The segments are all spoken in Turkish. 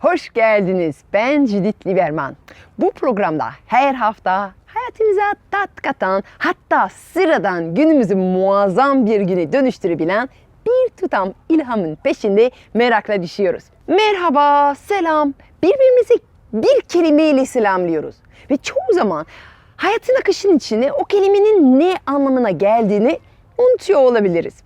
Hoş geldiniz. Ben Judith Lieberman. Bu programda her hafta hayatımıza tat katan hatta sıradan günümüzü muazzam bir güne dönüştürebilen bir tutam ilhamın peşinde merakla düşüyoruz. Merhaba, selam. Birbirimizi bir kelimeyle selamlıyoruz. Ve çoğu zaman hayatın akışının içinde o kelimenin ne anlamına geldiğini unutuyor olabiliriz.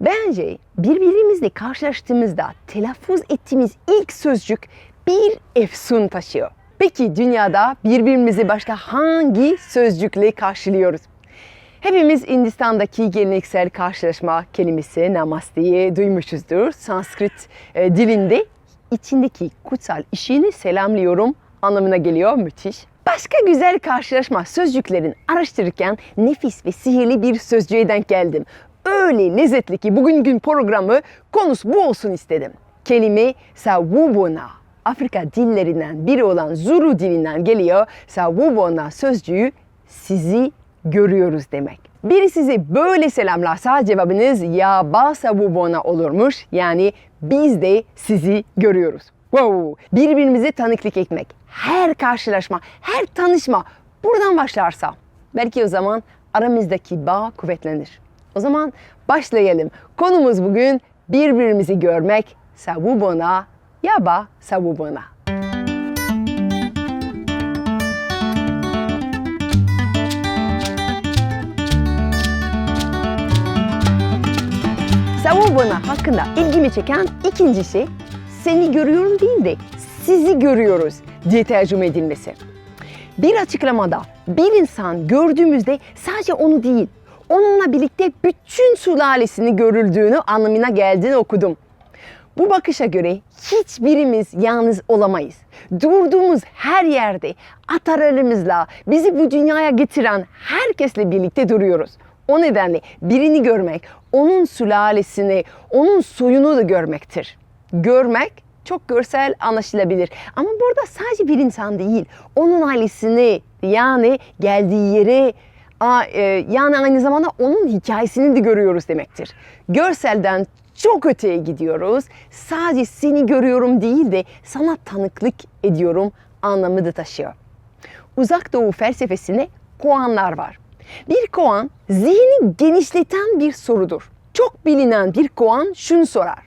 Bence birbirimizle karşılaştığımızda telaffuz ettiğimiz ilk sözcük bir efsun taşıyor. Peki dünyada birbirimizi başka hangi sözcükle karşılıyoruz? Hepimiz Hindistan'daki geleneksel karşılaşma kelimesi namaste'yi duymuşuzdur. Sanskrit e, dilinde içindeki kutsal işini selamlıyorum anlamına geliyor. Müthiş. Başka güzel karşılaşma sözcüklerin araştırırken nefis ve sihirli bir sözcüğe denk geldim. Öyle lezzetli ki bugün gün programı konusu bu olsun istedim. Kelime Sawubona. Afrika dillerinden biri olan Zulu dilinden geliyor. Sawubona sözcüğü sizi görüyoruz demek. Biri sizi böyle selamlarsa cevabınız ya ba Sawubona olurmuş. Yani biz de sizi görüyoruz. Wow! Birbirimize tanıklık etmek, her karşılaşma, her tanışma buradan başlarsa belki o zaman aramızdaki bağ kuvvetlenir. O zaman başlayalım. Konumuz bugün birbirimizi görmek. Sawubona, yaba sawubona. Sawubona hakkında ilgimi çeken ikinci şey seni görüyorum değil de sizi görüyoruz diye tercüme edilmesi. Bir açıklamada bir insan gördüğümüzde sadece onu değil, onunla birlikte bütün sülalesini görüldüğünü anlamına geldiğini okudum. Bu bakışa göre hiçbirimiz yalnız olamayız. Durduğumuz her yerde atalarımızla bizi bu dünyaya getiren herkesle birlikte duruyoruz. O nedenle birini görmek, onun sülalesini, onun soyunu da görmektir. Görmek çok görsel anlaşılabilir. Ama burada sadece bir insan değil, onun ailesini yani geldiği yeri, a- e, yani aynı zamanda onun hikayesini de görüyoruz demektir. Görselden çok öteye gidiyoruz. Sadece seni görüyorum değil de sana tanıklık ediyorum anlamı da taşıyor. Uzak Doğu felsefesinde koanlar var. Bir koan zihni genişleten bir sorudur. Çok bilinen bir koan şunu sorar.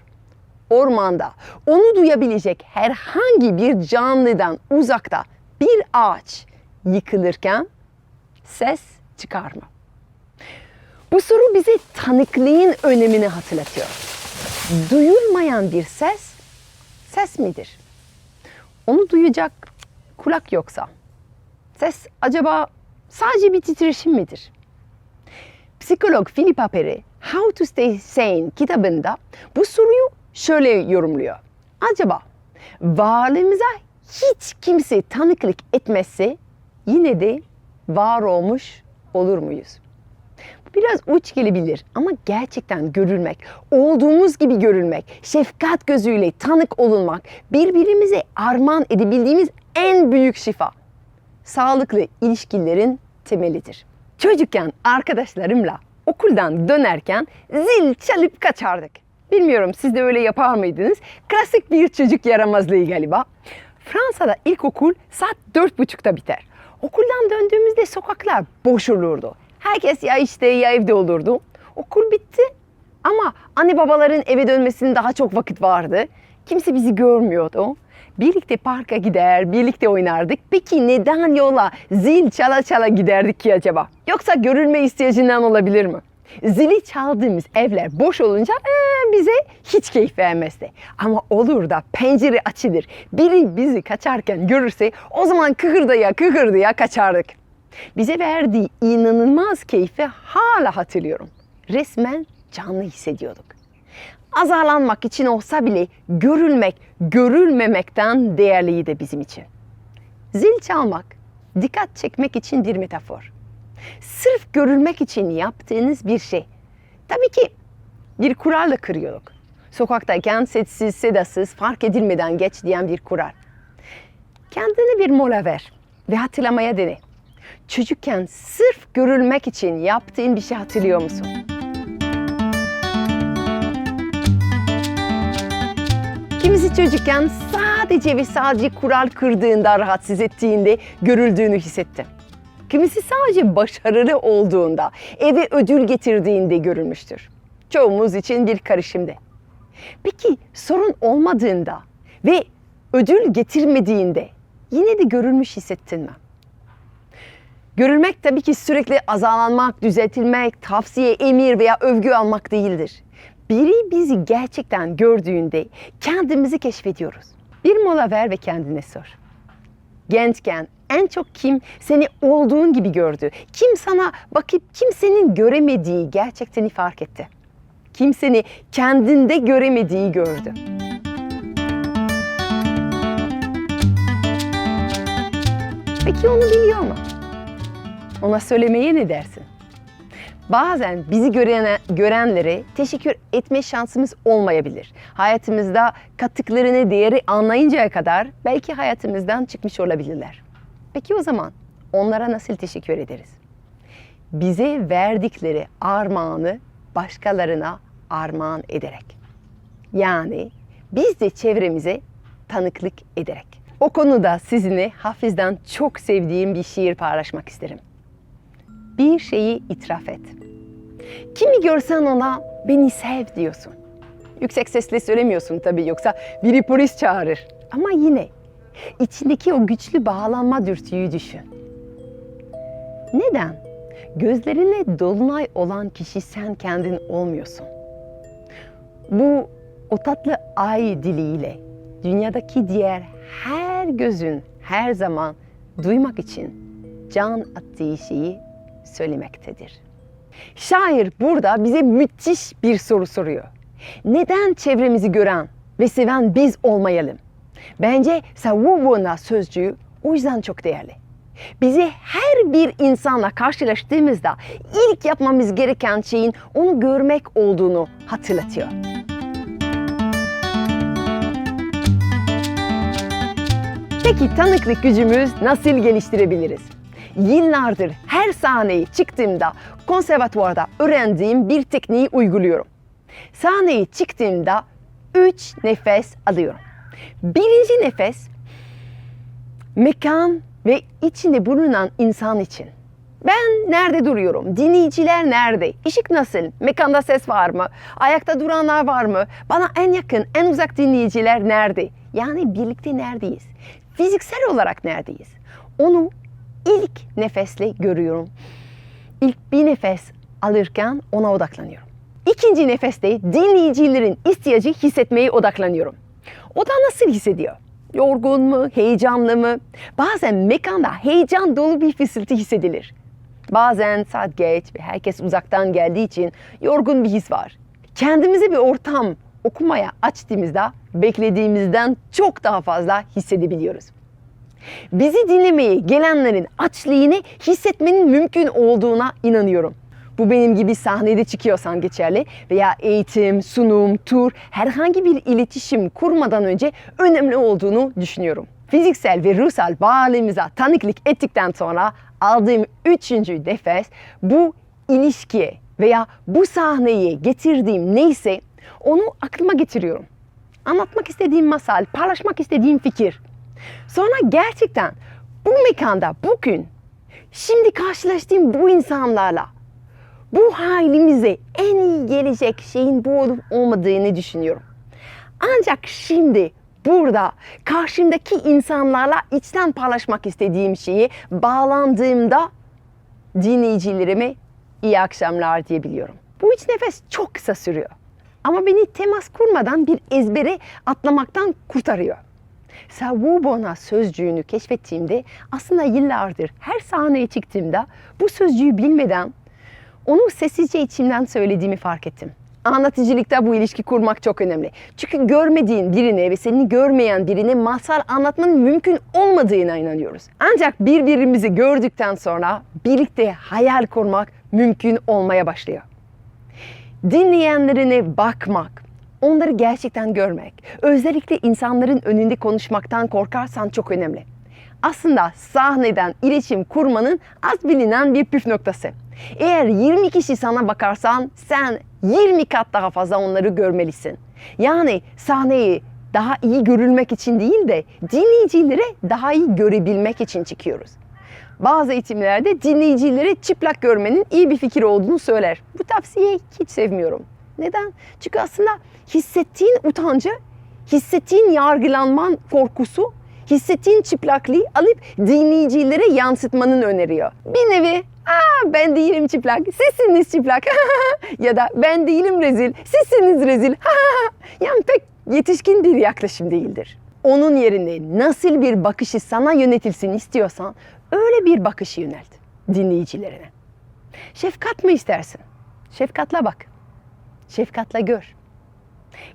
Ormanda onu duyabilecek herhangi bir canlıdan uzakta bir ağaç yıkılırken ses çıkar mı? Bu soru bize tanıklığın önemini hatırlatıyor. Duyulmayan bir ses, ses midir? Onu duyacak kulak yoksa, ses acaba sadece bir titreşim midir? Psikolog Philip Aperi How to Stay Sane kitabında bu soruyu şöyle yorumluyor. Acaba varlığımıza hiç kimse tanıklık etmezse yine de var olmuş olur muyuz? Biraz uç gelebilir ama gerçekten görülmek, olduğumuz gibi görülmek, şefkat gözüyle tanık olunmak, birbirimize armağan edebildiğimiz en büyük şifa. Sağlıklı ilişkilerin temelidir. Çocukken arkadaşlarımla okuldan dönerken zil çalıp kaçardık. Bilmiyorum siz de öyle yapar mıydınız? Klasik bir çocuk yaramazlığı galiba. Fransa'da ilkokul saat dört buçukta biter. Okuldan döndüğümüzde sokaklar boş olurdu. Herkes ya işte ya evde olurdu. Okul bitti ama anne babaların eve dönmesinin daha çok vakit vardı. Kimse bizi görmüyordu. Birlikte parka gider, birlikte oynardık. Peki neden yola zil çala çala giderdik ki acaba? Yoksa görülme ihtiyacından olabilir mi? Zili çaldığımız evler boş olunca ee, bize hiç keyif vermezdi. Ama olur da pencere açılır, biri bizi kaçarken görürse o zaman kıkırdaya kıkırdaya kaçardık. Bize verdiği inanılmaz keyfi hala hatırlıyorum. Resmen canlı hissediyorduk. Azarlanmak için olsa bile görülmek, görülmemekten değerliydi bizim için. Zil çalmak, dikkat çekmek için bir metafor. Sırf görülmek için yaptığınız bir şey. Tabii ki bir kural da kırıyorduk. Sokaktayken sessiz, sedasız, fark edilmeden geç diyen bir kural. Kendine bir mola ver ve hatırlamaya dene. Çocukken sırf görülmek için yaptığın bir şey hatırlıyor musun? Kimisi çocukken sadece ve sadece kural kırdığında, rahatsız ettiğinde görüldüğünü hissetti. Kimisi sadece başarılı olduğunda, eve ödül getirdiğinde görülmüştür. Çoğumuz için bir karışımdı. Peki sorun olmadığında ve ödül getirmediğinde yine de görülmüş hissettin mi? Görülmek tabii ki sürekli azalanmak, düzeltilmek, tavsiye, emir veya övgü almak değildir. Biri bizi gerçekten gördüğünde kendimizi keşfediyoruz. Bir mola ver ve kendine sor. Gençken en çok kim seni olduğun gibi gördü? Kim sana bakıp kimsenin göremediği gerçekten fark etti? Kim seni kendinde göremediği gördü? Peki onu biliyor mu? Ona söylemeye ne dersin? Bazen bizi görene, görenlere teşekkür etme şansımız olmayabilir. Hayatımızda kattıklarını değeri anlayıncaya kadar belki hayatımızdan çıkmış olabilirler. Peki o zaman onlara nasıl teşekkür ederiz? Bize verdikleri armağanı başkalarına armağan ederek. Yani biz de çevremize tanıklık ederek. O konuda sizinle Hafiz'den çok sevdiğim bir şiir paylaşmak isterim. Bir şeyi itiraf et. Kimi görsen ona beni sev diyorsun. Yüksek sesle söylemiyorsun tabii yoksa biri polis çağırır. Ama yine içindeki o güçlü bağlanma dürtüyü düşün. Neden? Gözlerine dolunay olan kişi sen kendin olmuyorsun. Bu o tatlı ay diliyle dünyadaki diğer her gözün her zaman duymak için can attığı şeyi söylemektedir. Şair burada bize müthiş bir soru soruyor. Neden çevremizi gören ve seven biz olmayalım? Bence savunma sözcüğü o yüzden çok değerli. Bizi her bir insanla karşılaştığımızda ilk yapmamız gereken şeyin onu görmek olduğunu hatırlatıyor. Peki tanıklık gücümüz nasıl geliştirebiliriz? Yıllardır her sahneye çıktığımda konservatuvarda öğrendiğim bir tekniği uyguluyorum. Sahneye çıktığımda üç nefes alıyorum. Birinci nefes mekan ve içinde bulunan insan için. Ben nerede duruyorum? Dinleyiciler nerede? Işık nasıl? Mekanda ses var mı? Ayakta duranlar var mı? Bana en yakın, en uzak dinleyiciler nerede? Yani birlikte neredeyiz? Fiziksel olarak neredeyiz? Onu ilk nefesle görüyorum. İlk bir nefes alırken ona odaklanıyorum. İkinci nefeste dinleyicilerin ihtiyacı hissetmeye odaklanıyorum. O da nasıl hissediyor? Yorgun mu, heyecanlı mı? Bazen mekanda heyecan dolu bir fısıltı hissedilir. Bazen saat geç ve herkes uzaktan geldiği için yorgun bir his var. Kendimize bir ortam okumaya açtığımızda beklediğimizden çok daha fazla hissedebiliyoruz. Bizi dinlemeye gelenlerin açlığını hissetmenin mümkün olduğuna inanıyorum. Bu benim gibi sahnede çıkıyorsan geçerli veya eğitim, sunum, tur, herhangi bir iletişim kurmadan önce önemli olduğunu düşünüyorum. Fiziksel ve ruhsal bağlılığımıza tanıklık ettikten sonra aldığım üçüncü nefes bu ilişkiye veya bu sahneye getirdiğim neyse onu aklıma getiriyorum. Anlatmak istediğim masal, paylaşmak istediğim fikir. Sonra gerçekten bu mekanda bugün şimdi karşılaştığım bu insanlarla bu halimize en iyi gelecek şeyin bu olup olmadığını düşünüyorum. Ancak şimdi burada karşımdaki insanlarla içten paylaşmak istediğim şeyi bağlandığımda dinleyicilerime iyi akşamlar diyebiliyorum. Bu üç nefes çok kısa sürüyor. Ama beni temas kurmadan bir ezbere atlamaktan kurtarıyor. Savubona sözcüğünü keşfettiğimde aslında yıllardır her sahneye çıktığımda bu sözcüğü bilmeden onu sessizce içimden söylediğimi fark ettim. Anlatıcılıkta bu ilişki kurmak çok önemli. Çünkü görmediğin birine ve seni görmeyen birine masal anlatmanın mümkün olmadığına inanıyoruz. Ancak birbirimizi gördükten sonra birlikte hayal kurmak mümkün olmaya başlıyor. Dinleyenlerine bakmak, onları gerçekten görmek, özellikle insanların önünde konuşmaktan korkarsan çok önemli. Aslında sahneden iletişim kurmanın az bilinen bir püf noktası. Eğer 20 kişi sana bakarsan sen 20 kat daha fazla onları görmelisin. Yani sahneyi daha iyi görülmek için değil de dinleyicilere daha iyi görebilmek için çıkıyoruz. Bazı eğitimlerde dinleyicilere çıplak görmenin iyi bir fikir olduğunu söyler. Bu tavsiyeyi hiç sevmiyorum. Neden? Çünkü aslında hissettiğin utancı, hissettiğin yargılanman korkusu, hissettiğin çıplaklığı alıp dinleyicilere yansıtmanın öneriyor. Bir nevi Aa, ben değilim çıplak, sizsiniz çıplak ya da ben değilim rezil, sizsiniz rezil. yani pek yetişkin bir yaklaşım değildir. Onun yerine nasıl bir bakışı sana yönetilsin istiyorsan öyle bir bakışı yönelt dinleyicilerine. Şefkat mı istersin? Şefkatle bak. Şefkatle gör.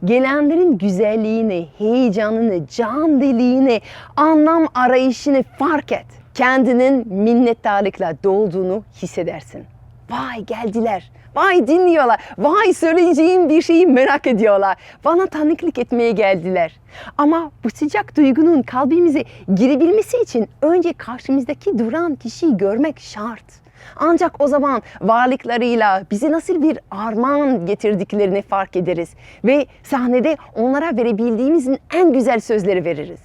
Gelenlerin güzelliğini, heyecanını, can diliğini, anlam arayışını fark et. Kendinin minnettarlıkla dolduğunu hissedersin. Vay geldiler. Vay dinliyorlar. Vay söyleyeceğim bir şeyi merak ediyorlar. Bana tanıklık etmeye geldiler. Ama bu sıcak duygunun kalbimize girebilmesi için önce karşımızdaki duran kişiyi görmek şart. Ancak o zaman varlıklarıyla bize nasıl bir armağan getirdiklerini fark ederiz ve sahnede onlara verebildiğimizin en güzel sözleri veririz.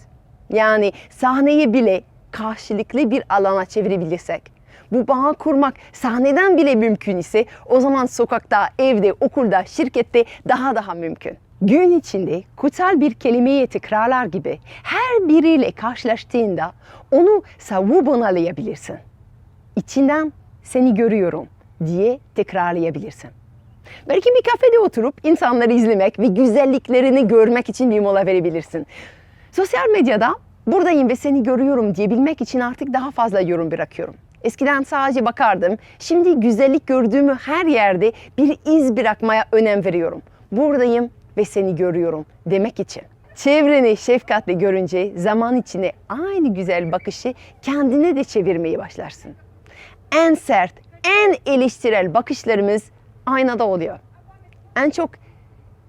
Yani sahneyi bile karşılıklı bir alana çevirebilirsek, bu bağı kurmak sahneden bile mümkün ise o zaman sokakta, evde, okulda, şirkette daha daha mümkün. Gün içinde kutsal bir kelimeyi tekrarlar gibi her biriyle karşılaştığında onu savunmalayabilirsin. İçinden seni görüyorum diye tekrarlayabilirsin. Belki bir kafede oturup insanları izlemek ve güzelliklerini görmek için bir mola verebilirsin. Sosyal medyada buradayım ve seni görüyorum diyebilmek için artık daha fazla yorum bırakıyorum. Eskiden sadece bakardım. Şimdi güzellik gördüğümü her yerde bir iz bırakmaya önem veriyorum. Buradayım ve seni görüyorum demek için. Çevreni şefkatle görünce zaman içinde aynı güzel bakışı kendine de çevirmeye başlarsın. En sert, en eleştirel bakışlarımız aynada oluyor. En çok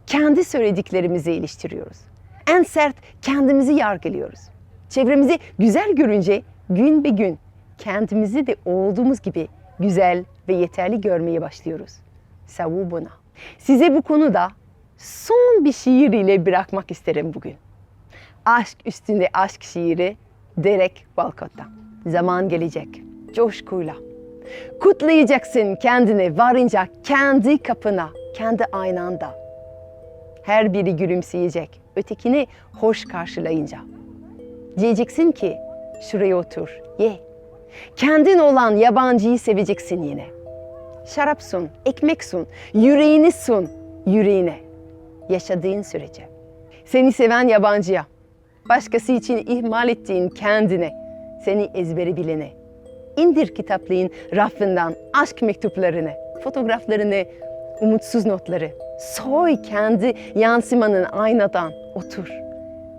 kendi söylediklerimizi eleştiriyoruz. En sert kendimizi yargılıyoruz. Çevremizi güzel görünce gün be gün kendimizi de olduğumuz gibi güzel ve yeterli görmeye başlıyoruz. Savu buna. Size bu konuda son bir şiir ile bırakmak isterim bugün. Aşk üstünde aşk şiiri Derek Walcott'tan. Zaman gelecek coşkuyla. Kutlayacaksın kendini varınca kendi kapına, kendi aynanda. Her biri gülümseyecek, ötekini hoş karşılayınca. Diyeceksin ki şuraya otur, ye. Kendin olan yabancıyı seveceksin yine. Şarap sun, ekmek sun, yüreğini sun, yüreğine. Yaşadığın sürece. Seni seven yabancıya, başkası için ihmal ettiğin kendine, seni ezberi bilene. İndir kitaplığın rafından aşk mektuplarını, fotoğraflarını, umutsuz notları. Soy kendi yansımanın aynadan, otur.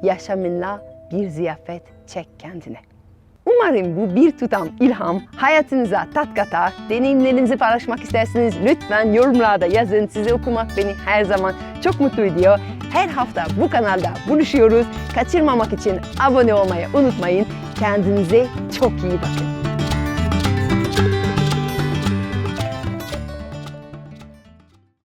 Yaşamınla bir ziyafet çek kendine. Umarım bu bir tutam ilham hayatınıza tat katar. Deneyimlerinizi paylaşmak isterseniz lütfen yorumlarda yazın. Sizi okumak beni her zaman çok mutlu ediyor. Her hafta bu kanalda buluşuyoruz. Kaçırmamak için abone olmayı unutmayın. Kendinize çok iyi bakın.